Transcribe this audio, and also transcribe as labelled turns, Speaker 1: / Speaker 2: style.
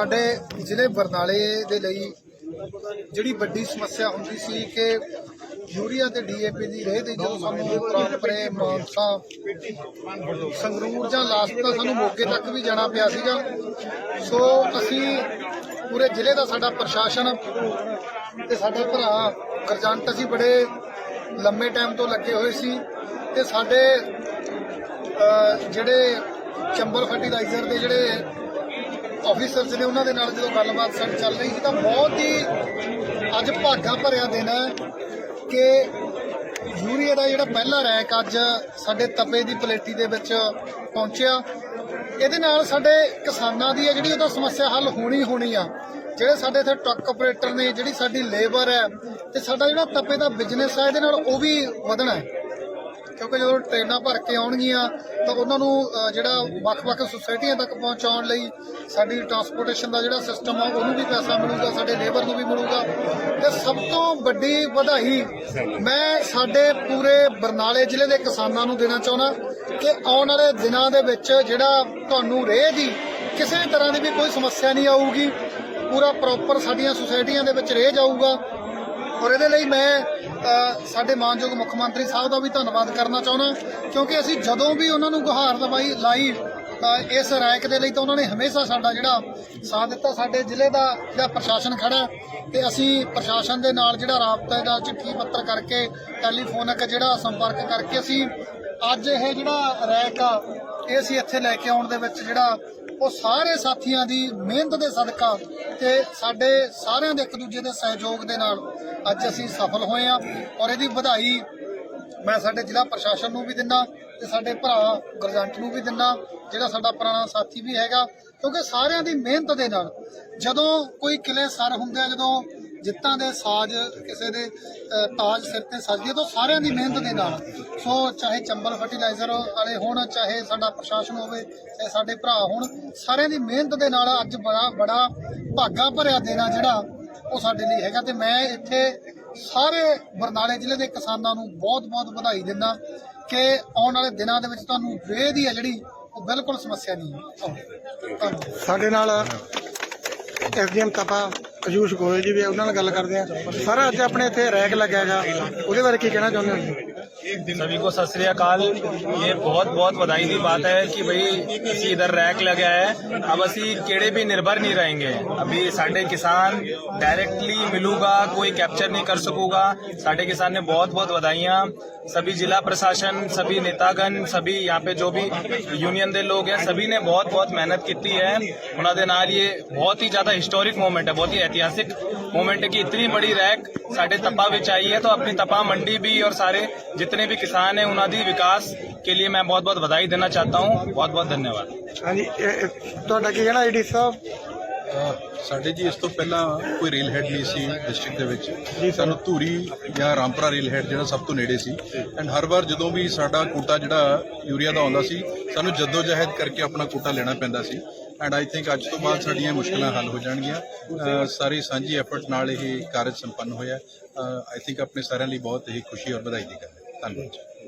Speaker 1: ਸਾਡੇ ਜ਼ਿਲ੍ਹੇ ਬਰਨਾਲੇ ਦੇ ਲਈ ਜਿਹੜੀ ਵੱਡੀ ਸਮੱਸਿਆ ਹੁੰਦੀ ਸੀ ਕਿ ਯੂਰੀਆ ਤੇ ਡੀਏਪੀ ਦੀ ਰੇਹ ਦੀ ਜੋ ਸਾਨੂੰ ਪ੍ਰਾਪਰੇ, ਮਾਨਸਾ, ਸੰਗਰੂਰ ਜਾਂ ਲਾਸਟ ਤਾਂ ਸਾਨੂੰ ਮੋਗੇ ਤੱਕ ਵੀ ਜਾਣਾ ਪਿਆ ਸੀਗਾ। ਸੋ ਅਸੀਂ ਪੂਰੇ ਜ਼ਿਲ੍ਹੇ ਦਾ ਸਾਡਾ ਪ੍ਰਸ਼ਾਸਨ ਤੇ ਸਾਡੇ ਭਰਾ ਗਰਜੰਟ ਅਸੀਂ ਬੜੇ ਲੰਮੇ ਟਾਈਮ ਤੋਂ ਲੱਗੇ ਹੋਏ ਸੀ ਤੇ ਸਾਡੇ ਜਿਹੜੇ ਚੰਬਲ ਫਰਟੀਲਾਈਜ਼ਰ ਦੇ ਜਿਹੜੇ ਆਫੀਸਰਸ ਨੇ ਉਹਨਾਂ ਦੇ ਨਾਲ ਜਦੋਂ ਗੱਲਬਾਤ ਸਾਡੀ ਚੱਲ ਰਹੀ ਸੀ ਤਾਂ ਬਹੁਤ ਹੀ ਅੱਜ ਭਾਗਾ ਭਰਿਆ ਦਿਨ ਹੈ ਕਿ ਯੂਰੀਆ ਦਾ ਜਿਹੜਾ ਪਹਿਲਾ ਰੈਂਕ ਅੱਜ ਸਾਡੇ ਤਪੇ ਦੀ ਪਲੇਟੀ ਦੇ ਵਿੱਚ ਪਹੁੰਚਿਆ। ਇਹਦੇ ਨਾਲ ਸਾਡੇ ਕਿਸਾਨਾਂ ਦੀ ਹੈ ਜਿਹੜੀ ਉਹਦਾ ਸਮੱਸਿਆ ਹੱਲ ਹੋਣੀ ਹੋਣੀ ਆ। ਜਿਹੜੇ ਸਾਡੇ ਇੱਥੇ ਟਰੱਕ ਆਪਰੇਟਰ ਨੇ, ਜਿਹੜੀ ਸਾਡੀ ਲੇਬਰ ਹੈ ਤੇ ਸਾਡਾ ਜਿਹੜਾ ਤਪੇ ਦਾ ਬਿਜ਼ਨਸ ਹੈ, ਇਹਦੇ ਨਾਲ ਉਹ ਵੀ ਵਧਣਾ ਹੈ। ਕਿਉਂਕਿ ਜਦੋਂ ਟ੍ਰੇਨਾਂ ਭਰ ਕੇ ਆਉਣਗੀਆਂ ਤਾਂ ਉਹਨਾਂ ਨੂੰ ਜਿਹੜਾ ਵੱਖ-ਵੱਖ ਸੁਸਾਇਟੀਆਂ ਤੱਕ ਪਹੁੰਚਾਉਣ ਲਈ ਸਾਡੀ ਟਰਾਂਸਪੋਰਟੇਸ਼ਨ ਦਾ ਜਿਹੜਾ ਸਿਸਟਮ ਆ, ਉਹਨੂੰ ਵੀ ਪੈਸਾ ਮਿਲੂਗਾ, ਸਾਡੇ ਲੇਬਰ ਨੂੰ ਵੀ ਮਿਲੂਗਾ। ਤੇ ਸਭ ਤੋਂ ਵੱਡੀ ਵਧਾਈ ਮੈਂ ਸਾਡੇ ਪੂਰੇ ਬਰਨਾਲੇ ਜ਼ਿਲ੍ਹੇ ਦੇ ਕਿਸਾਨਾਂ ਨੂੰ ਦੇਣਾ ਚਾਹੁੰਦਾ ਕਿ ਆਉਣ ਵਾਲੇ ਦਿਨਾਂ ਦੇ ਵਿੱਚ ਜਿਹੜਾ ਤੁਹਾਨੂੰ ਰੇਹ ਦੀ ਕਿਸੇ ਤਰ੍ਹਾਂ ਦੀ ਵੀ ਕੋਈ ਸਮੱਸਿਆ ਨਹੀਂ ਆਊਗੀ, ਪੂਰਾ ਪ੍ਰੋਪਰ ਸਾਡੀਆਂ ਸੁਸਾਇਟੀਆਂ ਦੇ ਵਿੱਚ ਰੇਹ ਜਾਊਗਾ। ਔਰ ਇਹਦੇ ਲਈ ਮੈਂ ਸਾਡੇ ਮਾਨਯੋਗ ਮੁੱਖ ਮੰਤਰੀ ਸਾਹਿਬ ਦਾ ਵੀ ਧੰਨਵਾਦ ਕਰਨਾ ਚਾਹੁੰਦਾ ਕਿਉਂਕਿ ਅਸੀਂ ਜਦੋਂ ਵੀ ਉਹਨਾਂ ਨੂੰ ਗੁਹਾਰ ਲਵਾਈ, ਲਾਈ ਇਸ ਰੈਕ ਦੇ ਲਈ ਤਾਂ ਉਹਨਾਂ ਨੇ ਹਮੇਸ਼ਾ ਸਾਡਾ ਜਿਹੜਾ ਸਾਥ ਦਿੱਤਾ, ਸਾਡੇ ਜ਼ਿਲ੍ਹੇ ਦਾ ਜਿਹੜਾ ਪ੍ਰਸ਼ਾਸਨ ਖੜਾ ਹੈ ਤੇ ਅਸੀਂ ਪ੍ਰਸ਼ਾਸਨ ਦੇ ਨਾਲ ਜਿਹੜਾ ਰਾਬਤਾ ਦਾ ਚਿੱਠੀ ਪੱਤਰ ਕਰਕੇ, ਟੈਲੀਫੋਨਿਕ ਜਿਹੜਾ ਸੰਪਰਕ ਕਰਕੇ ਅਸੀਂ ਅੱਜ ਇਹ ਜਿਹੜਾ ਰੈਕ ਆ, ਇਹ ਅਸੀਂ ਇੱਥੇ ਲੈ ਕੇ ਆਉਣ ਦੇ ਵਿੱਚ ਜਿਹੜਾ ਉਹ ਸਾਰੇ ਸਾਥੀਆਂ ਦੀ ਮਿਹਨਤ ਦੇ ਸਦਕਾ ਤੇ ਸਾਡੇ ਸਾਰਿਆਂ ਦੇ ਇੱਕ ਦੂਜੇ ਦੇ ਸਹਿਯੋਗ ਦੇ ਨਾਲ ਅੱਜ ਅਸੀਂ ਸਫਲ ਹੋਏ ਆ ਔਰ ਇਹਦੀ ਵਧਾਈ ਮੈਂ ਸਾਡੇ ਜ਼ਿਲ੍ਹਾ ਪ੍ਰਸ਼ਾਸਨ ਨੂੰ ਵੀ ਦਿੰਦਾ ਤੇ ਸਾਡੇ ਭਰਾ ਗਰਜੰਟ ਨੂੰ ਵੀ ਦਿੰਦਾ, ਜਿਹੜਾ ਸਾਡਾ ਪੁਰਾਣਾ ਸਾਥੀ ਵੀ ਹੈਗਾ। ਕਿਉਂਕਿ ਸਾਰਿਆਂ ਦੀ ਮਿਹਨਤ ਦੇ ਨਾਲ ਜਦੋਂ ਕੋਈ ਕਿਲੇ ਸਰ ਹੁੰਦੇ ਆ, ਜਦੋਂ ਜਿੱਤਾਂ ਦੇ ਸਾਜ ਕਿਸੇ ਦੇ ਤਾਜ ਸਿਰ ਤੇ ਸਜਦੇ ਤਾਂ ਸਾਰਿਆਂ ਦੀ ਮਿਹਨਤ ਦੇ ਨਾਲ। ਸੋ ਚਾਹੇ ਚੰਬਲ ਫਰਟੀਲਾਈਜ਼ਰ ਵਾਲੇ ਹੋਣ, ਚਾਹੇ ਸਾਡਾ ਪ੍ਰਸ਼ਾਸਨ ਹੋਵੇ, ਚਾਹੇ ਸਾਡੇ ਭਰਾ ਹੋਣ, ਸਾਰਿਆਂ ਦੀ ਮਿਹਨਤ ਦੇ ਨਾਲ ਅੱਜ ਬੜਾ ਬੜਾ ਭਾਗਾ ਭਰਿਆ ਦੇਣਾ ਜਿਹੜਾ ਉਹ ਸਾਡੇ ਲਈ ਹੈਗਾ ਤੇ ਮੈਂ ਇੱਥੇ ਸਾਰੇ ਬਰਨਾਲੇ ਜ਼ਿਲ੍ਹੇ ਦੇ ਕਿਸਾਨਾਂ ਨੂੰ ਬਹੁਤ-ਬਹੁਤ ਵਧਾਈ ਦਿੰਦਾ ਕਿ ਆਉਣ ਵਾਲੇ ਦਿਨਾਂ ਦੇ ਵਿੱਚ ਤੁਹਾਨੂੰ ਵੇਹ ਦੀ ਹੈ ਜਿਹੜੀ ਉਹ ਬਿਲਕੁਲ ਸਮੱਸਿਆ ਨਹੀਂ ਹੈ।
Speaker 2: ਸਾਡੇ ਨਾਲ ਐਸਡੀਐਮ ਤਪਾ ਆਯੂਸ਼ ਗੋਇਲ ਜੀ ਵੀ ਹੈ, ਉਹਨਾਂ ਨਾਲ ਗੱਲ ਕਰਦੇ ਆ। ਸਰ ਅੱਜ ਆਪਣੇ ਇੱਥੇ ਰੈਕ ਲੱਗਿਆ ਹੈਗਾ। ਉਹਦੇ ਬਾਰੇ ਕੀ ਕਹਿਣਾ ਚਾਹੁੰਦੇ ਹੋ ਜੀ?
Speaker 3: सभी को सत श्रीकाल ये बहुत बहुत बधाई की बात है कि भाई अभी इधर रैक लगा है। अब असी केड़े भी निर्भर नहीं रहेंगे। अभी साढ़े किसान डायरेक्टली मिलूगा, कोई कैप्चर नहीं कर सकूगा। साढ़े किसान ने बहुत बहुत बधाइयाँ। सभी जिला प्रशासन, सभी नेतागण, सभी यहाँ पे जो भी यूनियन के लोग हैं, सभी ने बहुत बहुत मेहनत की है। उन्होंने नाल ये बहुत ही ज़्यादा हिस्टोरिक मोमेंट है, बहुत ही ऐतिहासिक मोमेंट है कि इतनी बड़ी रैक साढ़े तपा बिच आई है तो अपनी तपा मंडी भी और सारे जितने भी किसान हैं उन्होंने विकास के लिए मैं बहुत बहुत बधाई देना चाहता हूँ बहुत बहुत धन्यवाद
Speaker 2: ਹਾਂਜੀ ਇਹ- ਇਹ ਤੁਹਾਡਾ ਕੀ ਕਹਿਣਾ ਈਡੀ ਸਾਹਿਬ
Speaker 4: ਅ, ਸਾਡੇ ਜੀ ਇਸ ਤੋਂ ਪਹਿਲਾਂ ਕੋਈ ਰੇਲ ਹੈਡ ਨਹੀਂ ਸੀ ਡਿਸਟ੍ਰਿਕਟ ਦੇ ਵਿੱਚ ਸਾਨੂੰ ਧੂਰੀ ਜਾਂ ਰਾਮਪੁਰਾ ਰੇਲ ਹੈਡ ਜਿਹੜਾ ਸਭ ਤੋਂ ਨੇੜੇ ਸੀ ਐਂਡ ਹਰ ਵਾਰ ਜਦੋਂ ਵੀ ਸਾਡਾ ਕੋਟਾ ਜਿਹੜਾ ਯੂਰੀਆ ਦਾ ਆਉਂਦਾ ਸੀ ਸਾਨੂੰ ਜਦੋਜਹਿਦ ਕਰਕੇ ਆਪਣਾ ਕੋਟਾ ਲੈਣਾ ਪੈਂਦਾ ਸੀ ਐਂਡ ਆਈ ਥਿੰਕ ਅੱਜ ਤੋਂ ਬਾਅਦ ਸਾਡੀਆਂ ਮੁਸ਼ਕਲਾਂ ਹੱਲ ਹੋ ਜਾਣਗੀਆਂ ਅ, ਸਾਰੀ ਸਾਂਝੀ ਐਫਰਟ ਨਾਲ ਇਹ ਕਾਰਜ ਸੰਪੰਨ ਹੋਇਆ ਆਈ ਥਿੰਕ ਆਪਣੇ ਸਾਰਿਆਂ ਲਈ ਬਹੁਤ ਹੀ ਖੁਸ਼ੀ ਔਰ ਵਧਾਈ ਦੀ ਗੱਲ ਹੈ ਧੰਨਵਾਦ ਜੀ